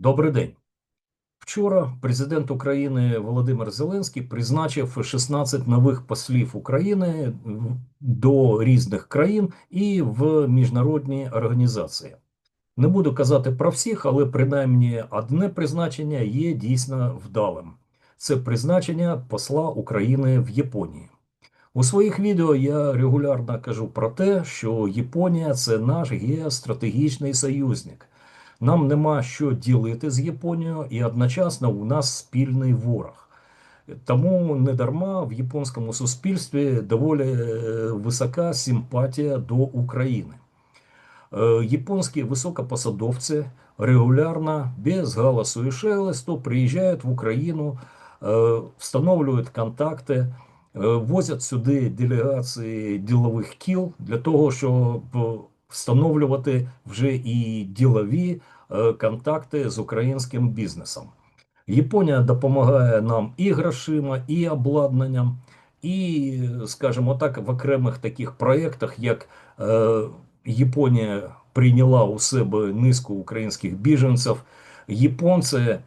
Добрий день. Вчора президент України Володимир Зеленський призначив 16 нових послів України до різних країн і в міжнародні організації. Не буду казати про всіх, але принаймні одне призначення є дійсно вдалим. Це призначення посла України в Японії. У своїх відео я регулярно кажу про те, що Японія це наш геостратегічний союзник. Нам нема що ділити з Японією, і одночасно у нас спільний ворог. Тому недарма в японському суспільстві доволі е, висока симпатія до України. Е, Японські високопосадовці регулярно, без галасу і шелесту, приїжджають в Україну, е, встановлюють контакти, возять сюди делегації ділових кіл для того, щоб встановлювати вже і ділові е, контакти з українським бізнесом. Японія допомагає нам і грошима, і обладнанням, і, скажімо так, в окремих таких проєктах, як е, Японія прийняла у себе низку українських біженців. Японці е,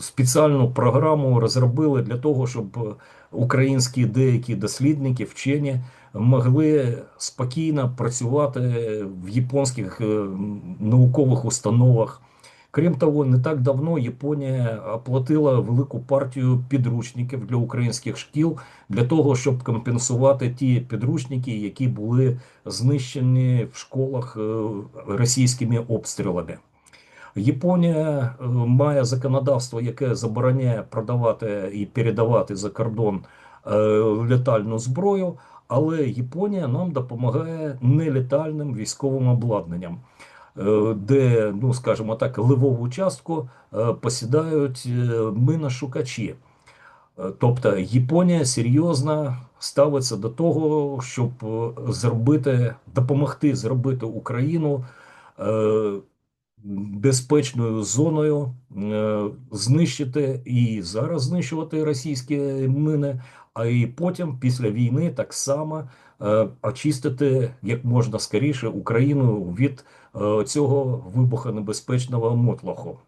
спеціальну програму розробили для того, щоб українські деякі дослідники, вчені могли спокійно працювати в японських е, наукових установах. Крім того, не так давно Японія оплатила велику партію підручників для українських шкіл для того, щоб компенсувати ті підручники, які були знищені в школах е, російськими обстрілами. Японія е, має законодавство, яке забороняє продавати і передавати за кордон летальну зброю, але Японія нам допомагає нелетальним військовим обладнанням. Е, де, ну скажімо так, ливову частку е, посідають е, миношукачі. Тобто Японія серйозно ставиться до того, щоб зробити, допомогти зробити Україну безпечною зоною, знищити і зараз знищувати російські мини, а і потім, після війни, так само очистити як можна скоріше Україну від. Е, цього вибухонебезпечного мотлоху.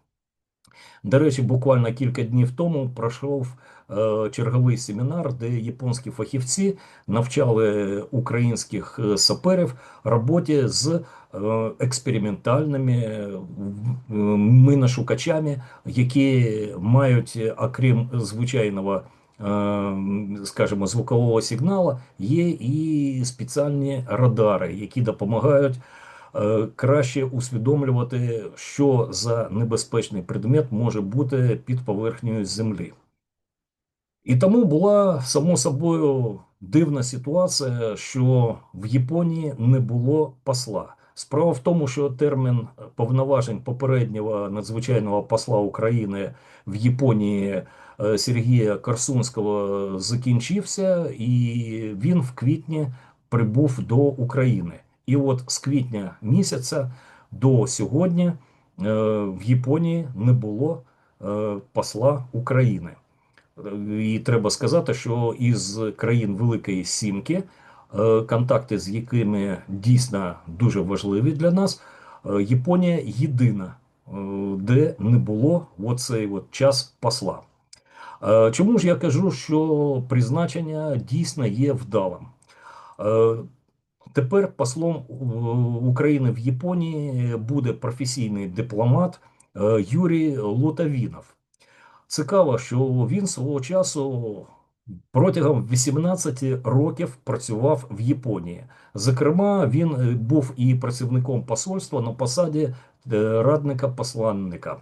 До речі, буквально кілька днів тому пройшов е, черговий семінар, де японські фахівці навчали українських е, саперів роботі з експериментальними миношукачами, які мають, окрім звичайного, скажімо, звукового сигналу, є і спеціальні радари, які допомагають. Е, краще усвідомлювати, що за небезпечний предмет може бути під поверхнею землі. І тому була само собою дивна ситуація, що в Японії не було посла. Справа в тому, що термін повноважень попереднього надзвичайного посла України в Японії е, Сергія Корсунського закінчився, і він в квітні прибув до України. І от з квітня місяця до сьогодні е, в Японії не було е, посла України. І треба сказати, що із країн Великої Сімки, е, контакти з якими дійсно дуже важливі для нас, Японія єдина, де не було оцей от час посла. Чому ж я кажу, що призначення дійсно є вдалим? Тепер послом України в Японії буде професійний дипломат е, Юрій Лотавінов. Цікаво, що він свого часу протягом 18 років працював в Японії. Зокрема, він е, був і працівником посольства на посаді е, радника посланника.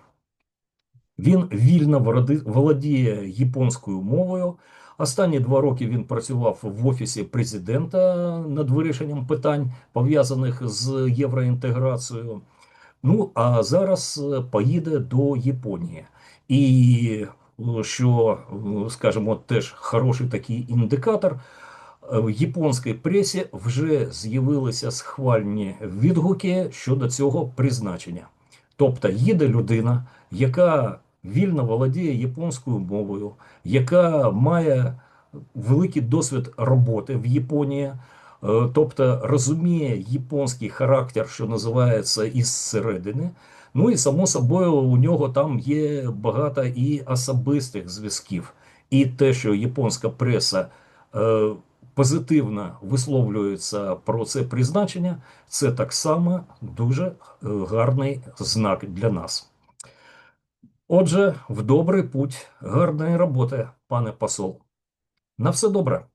Він вільно володіє японською мовою. Останні два роки він працював в офісі президента над вирішенням питань пов'язаних з євроінтеграцією. Ну а зараз е, поїде до Японії. І е, що, е, скажімо, теж хороший такий індикатор. В японській пресі вже з'явилися схвальні відгуки щодо цього призначення. Тобто їде людина, яка вільно володіє японською мовою, яка має великий досвід роботи в Японії, Е, Тобто розуміє японський характер, що називається із середини. Ну і само собою у нього там є багато і особистих зв'язків. І те, що японська преса е, позитивно висловлюється про це призначення, це так само дуже е, гарний знак для нас. Отже, в добрий путь, гарної роботи, пане посол. На все добре.